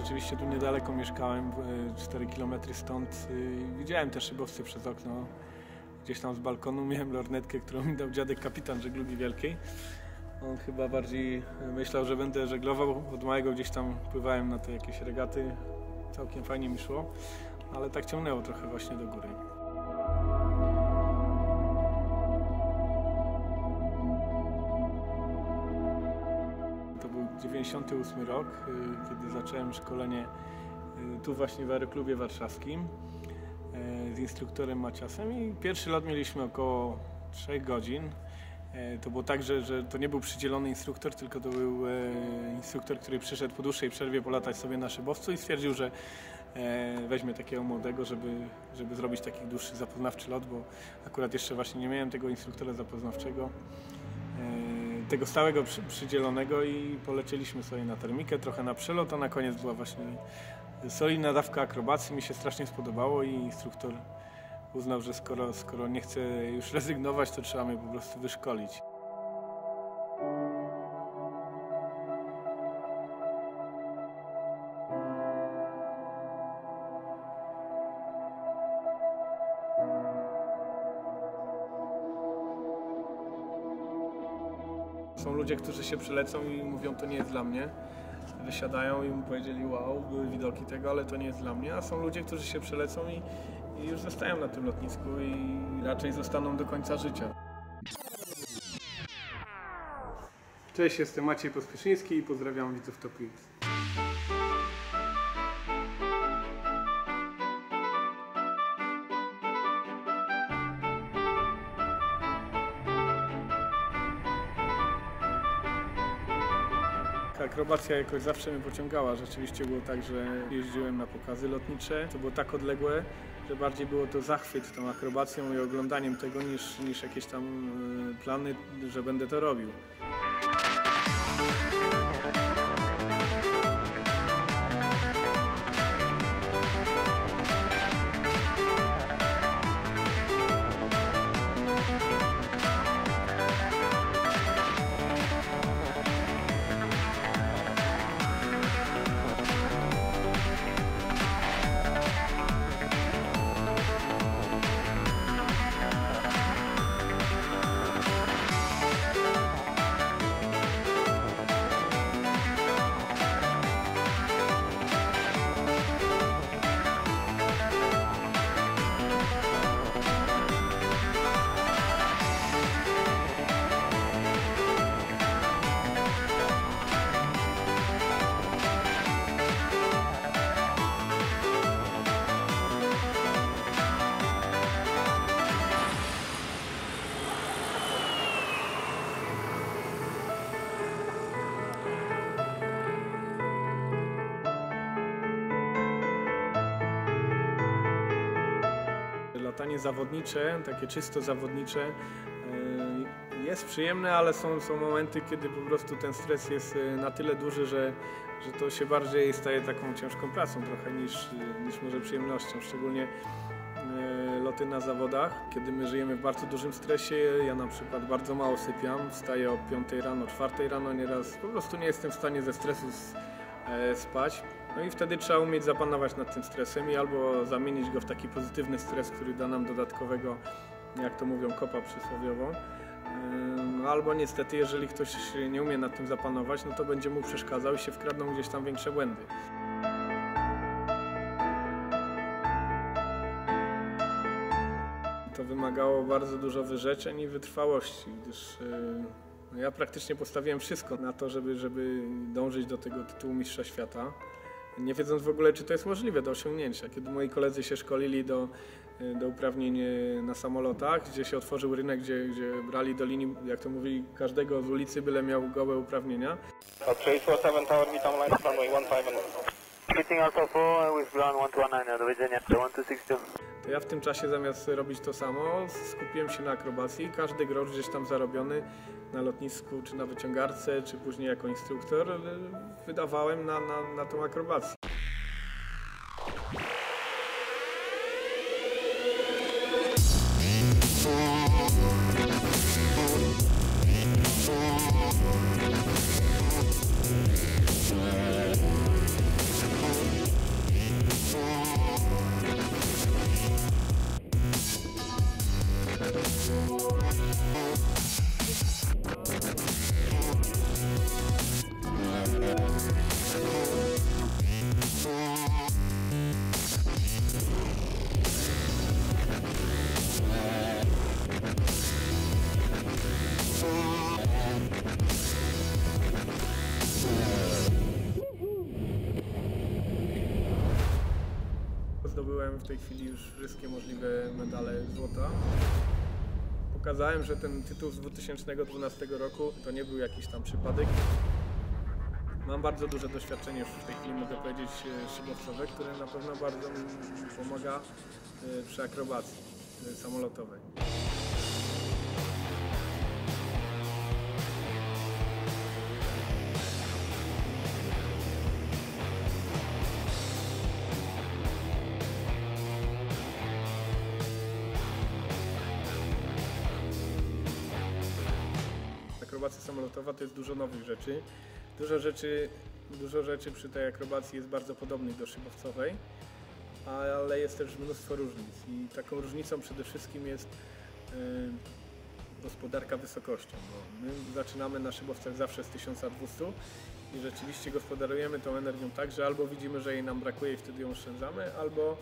Rzeczywiście tu niedaleko mieszkałem, 4 km stąd. y, Widziałem te szybowce przez okno. Gdzieś tam z balkonu miałem lornetkę, którą mi dał dziadek kapitan żeglugi wielkiej. On chyba bardziej myślał, że będę żeglował. Od małego gdzieś tam pływałem na te jakieś regaty. Całkiem fajnie mi szło, ale tak ciągnęło trochę właśnie do góry. 98 rok, y, kiedy zacząłem szkolenie y, tu właśnie w aeroklubie warszawskim y, z instruktorem Maciasem i pierwszy lot mieliśmy około 3 godzin. To było tak, że, że to nie był przydzielony instruktor, tylko to był instruktor, który przyszedł po dłuższej przerwie polatać sobie na szybowcu i stwierdził, że weźmie takiego młodego, żeby, żeby zrobić taki dłuższy zapoznawczy lot, bo akurat jeszcze właśnie nie miałem tego instruktora zapoznawczego, tego stałego przy, przydzielonego i polecieliśmy sobie na termikę, trochę na przelot, a na koniec była właśnie solidna dawka akrobacji, mi się strasznie spodobało i instruktor uznał, że skoro, skoro nie chce już rezygnować, to trzeba mnie po prostu wyszkolić. Są ludzie, którzy się przelecą i mówią, to nie jest dla mnie. Wysiadają i mu powiedzieli, wow, były widoki tego, ale to nie jest dla mnie. A są ludzie, którzy się przelecą i, i już zostają na tym lotnisku i raczej zostaną do końca życia. Cześć, jestem Maciej Pospieszyński i pozdrawiam widzów Top Wheels. Akrobacja jakoś zawsze mnie pociągała. Rzeczywiście było tak, że jeździłem na pokazy lotnicze. To było tak odległe, że bardziej było to zachwyt tą akrobacją i oglądaniem tego niż, niż jakieś tam e, plany, że będę to robił. Latanie zawodnicze, takie czysto zawodnicze, e, jest przyjemne, ale są, są momenty, kiedy po prostu ten stres jest e, na tyle duży, że, że to się bardziej staje taką ciężką pracą trochę niż, niż może przyjemnością. Szczególnie e, loty na zawodach, kiedy my żyjemy w bardzo dużym stresie. Ja na przykład bardzo mało sypiam, wstaję o 5 rano, 4 rano nieraz. Po prostu nie jestem w stanie ze stresu spać. No i wtedy trzeba umieć zapanować nad tym stresem i albo zamienić go w taki pozytywny stres, który da nam dodatkowego, jak to mówią, kopa przysłowiową. Ym, Albo niestety, jeżeli ktoś nie umie nad tym zapanować, no to będzie mu przeszkadzał i się wkradną gdzieś tam większe błędy. To wymagało bardzo dużo wyrzeczeń i wytrwałości, gdyż yy, no ja praktycznie postawiłem wszystko na to, żeby, żeby dążyć do tego tytułu Mistrza Świata. Nie wiedząc w ogóle, czy to jest możliwe do osiągnięcia. Kiedy moi koledzy się szkolili do, y, do uprawnień y, na samolotach, gdzie się otworzył rynek, gdzie, gdzie brali do linii, jak to mówi, każdego z ulicy, byle miał gołe uprawnienia, Trace 47 Tower, meet on line, runway 15 and Hitting Alpha 4 with ground 119, do widzenia, 1262. to ja w tym czasie zamiast robić to samo, skupiłem się na akrobacji. Każdy grosz gdzieś tam zarobiony na lotnisku, czy na wyciągarce, czy później jako instruktor, wydawałem na, na, na tą akrobację. Chwili już wszystkie możliwe medale złota. Pokazałem, że ten tytuł z 2012 roku to nie był jakiś tam przypadek. Mam bardzo duże doświadczenie już w tej chwili, mogę powiedzieć, e, szybowcowe, które na pewno bardzo mi pomaga e, przy akrobacji e, samolotowej. Akrobacja samolotowa to jest dużo nowych rzeczy. Dużo rzeczy, dużo rzeczy przy tej akrobacji jest bardzo podobnych do szybowcowej, ale jest też mnóstwo różnic. I taką różnicą przede wszystkim jest e, gospodarka wysokością. Bo my zaczynamy na szybowcach zawsze z 1200 i rzeczywiście gospodarujemy tą energią tak, że albo widzimy, że jej nam brakuje i wtedy ją oszczędzamy, albo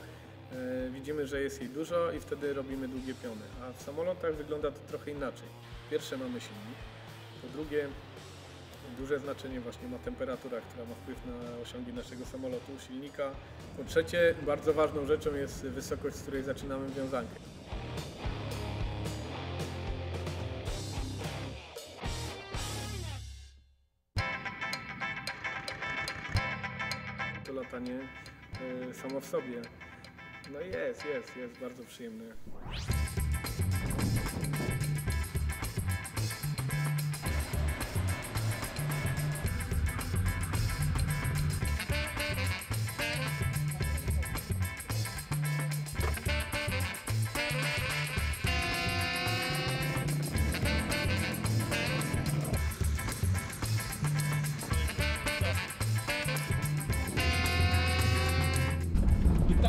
e, widzimy, że jest jej dużo i wtedy robimy długie piony. A w samolotach wygląda to trochę inaczej. Pierwsze mamy silnik, po drugie duże znaczenie właśnie ma temperatura, która ma wpływ na osiągi naszego samolotu, silnika. Po trzecie bardzo ważną rzeczą jest wysokość, z której zaczynamy wiązankę. To latanie e, samo w sobie. No jest, jest, jest bardzo przyjemne.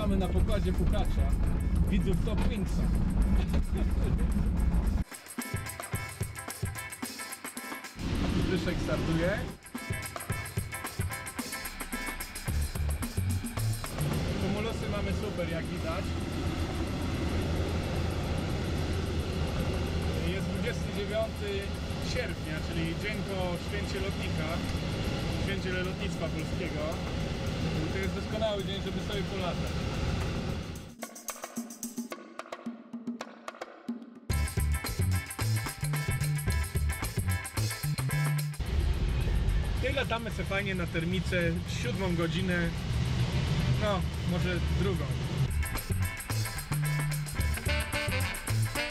Witamy na pokładzie Pukacza, widzów Top Wingsa. Zbyszek startuje. Kumulusy mamy super, jak widać. Jest 29 sierpnia, czyli dzień po święcie lotnika, święcie lotnictwa polskiego. To jest doskonały dzień, żeby sobie polatać. I latamy sobie fajnie na termice, siódmą godzinę, no może drugą.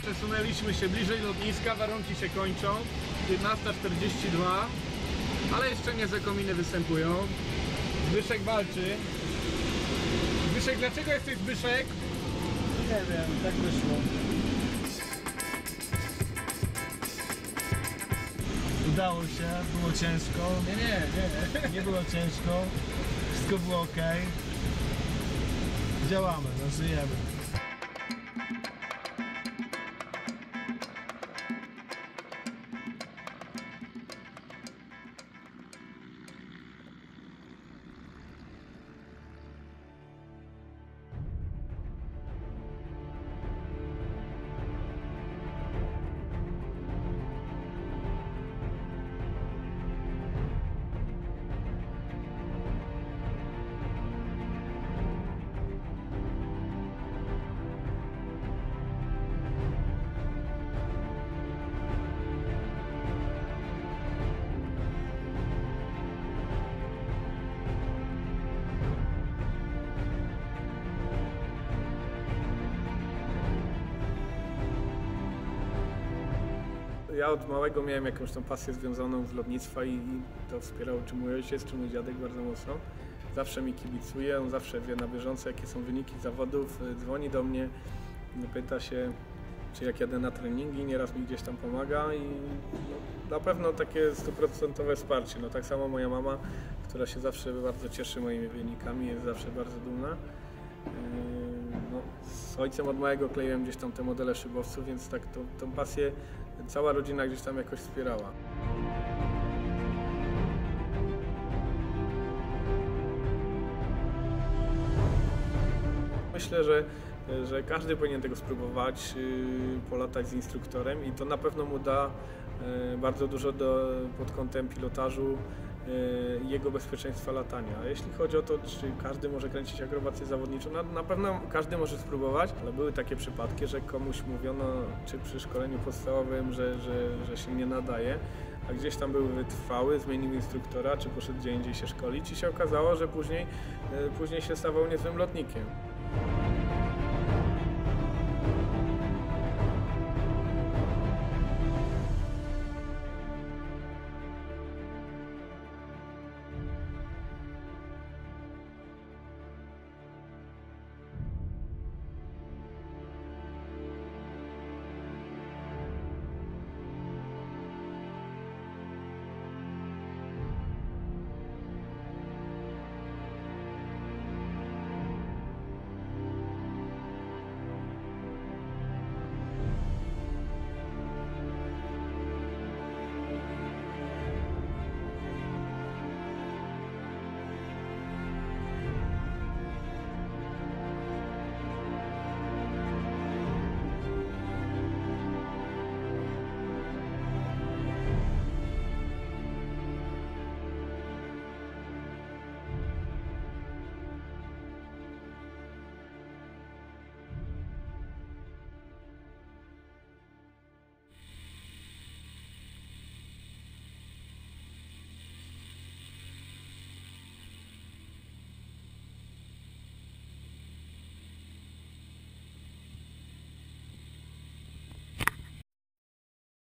Przesunęliśmy się bliżej lotniska, warunki się kończą, 15.42, ale jeszcze nie kominy występują. Zbyszek walczy. Zbyszek, dlaczego jesteś Zbyszek? Nie wiem, tak wyszło. Udało się, było ciężko. Nie, nie, nie. Nie było ciężko. Wszystko było ok. Działamy, no żyjemy. Ja od małego miałem jakąś tą pasję związaną z lotnictwa i to wspierał czy mój ojciec, czy mój dziadek bardzo mocno. Zawsze mi kibicuje, on zawsze wie na bieżąco jakie są wyniki zawodów, y, dzwoni do mnie, pyta się czy jak jadę na treningi, nieraz mi gdzieś tam pomaga i no, na pewno takie stuprocentowe wsparcie. No tak samo moja mama, która się zawsze bardzo cieszy moimi wynikami, jest zawsze bardzo dumna. Yy, No, z ojcem od małego kleiłem gdzieś tam te modele szybowców, więc tak tą, tą pasję cała rodzina gdzieś tam jakoś wspierała. Myślę, że, że każdy powinien tego spróbować, yy, polatać z instruktorem i to na pewno mu da yy, bardzo dużo do, pod kątem pilotażu, jego bezpieczeństwa latania. A jeśli chodzi o to, czy każdy może kręcić akrobację zawodniczą, na, na pewno każdy może spróbować, ale były takie przypadki, że komuś mówiono, czy przy szkoleniu podstawowym, że, że, że się nie nadaje, a gdzieś tam był wytrwały, zmienił instruktora, czy poszedł gdzie indziej się szkolić i się okazało, że później, e, później się stawał niezłym lotnikiem.